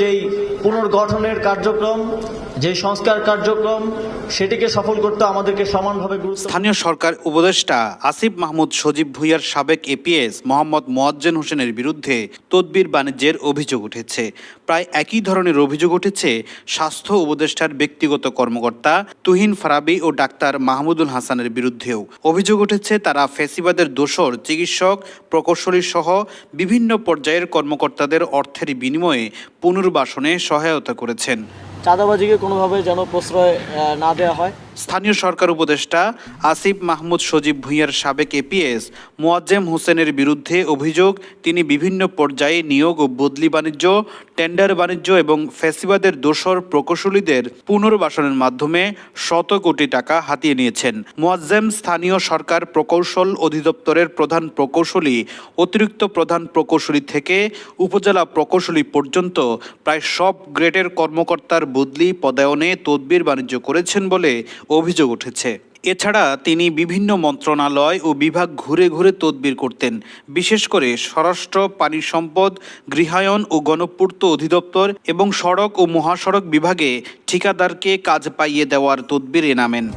যেই পুনর্গঠনের কার্যক্রম, যে সংস্কার কার্যক্রম, সেটিকে সফল করতে আমাদেরকে সমানভাবে গুরুত্ব স্থানীয় সরকার উপদেষ্টা আসিফ মাহমুদ সজীব ভুইয়ার সাবেক এপিএস মোহাম্মদ মোয়াজ্জেন হোসেনের বিরুদ্ধে তদবির বাণিজ্যের অভিযোগ উঠেছে। প্রায় একই ধরনের অভিযোগ উঠেছে স্বাস্থ্য উপদেষ্টার ব্যক্তিগত কর্মকর্তা তুহিন ফারাবি ও ডাক্তার মাহমুদুল হাসানের বিরুদ্ধেও। অভিযোগ উঠেছে তারা ফেসিবাদের দোসর চিকিৎসক প্রকৌশলী সহ বিভিন্ন পর্যায়ের কর্মকর্তাদের অর্থের বিনিময়ে পুনর্বাসনে সহায়তা করেছেন। চাঁদাবাজিকে কোনোভাবে যেন প্রশ্রয় না দেওয়া হয়। স্থানীয় সরকার উপদেষ্টা আসিফ মাহমুদ সজীব ভুঁইয়ার সাবেক এপিএস মোয়াজ্জেম হোসেনের বিরুদ্ধে অভিযোগ, তিনি বিভিন্ন পর্যায়ে নিয়োগ ও বদলি বাণিজ্য, টেন্ডার বাণিজ্য এবং ফেসিবাদের দোসর প্রকৌশলীদের পুনর্বাসনের মাধ্যমে শত কোটি টাকা হাতিয়ে নিয়েছেন। মোয়াজ্জেম স্থানীয় সরকার প্রকৌশল অধিদপ্তরের প্রধান প্রকৌশলী, অতিরিক্ত প্রধান প্রকৌশলী থেকে উপজেলা প্রকৌশলী পর্যন্ত প্রায় সব গ্রেডের কর্মকর্তার বদলি পদায়নে তদবির বাণিজ্য করেছেন বলে অভিযোগ উঠেছে। এছাড়া তিনি বিভিন্ন মন্ত্রণালয় ও বিভাগ ঘুরে ঘুরে তদবির করতেন। বিশেষ করে স্বরাষ্ট্র, পানি সম্পদ, গৃহায়ন ও গণপূর্ত অধিদপ্তর এবং সড়ক ও মহাসড়ক বিভাগে ঠিকাদারকে কাজ পাইয়ে দেওয়ার তদবিরে নামেন।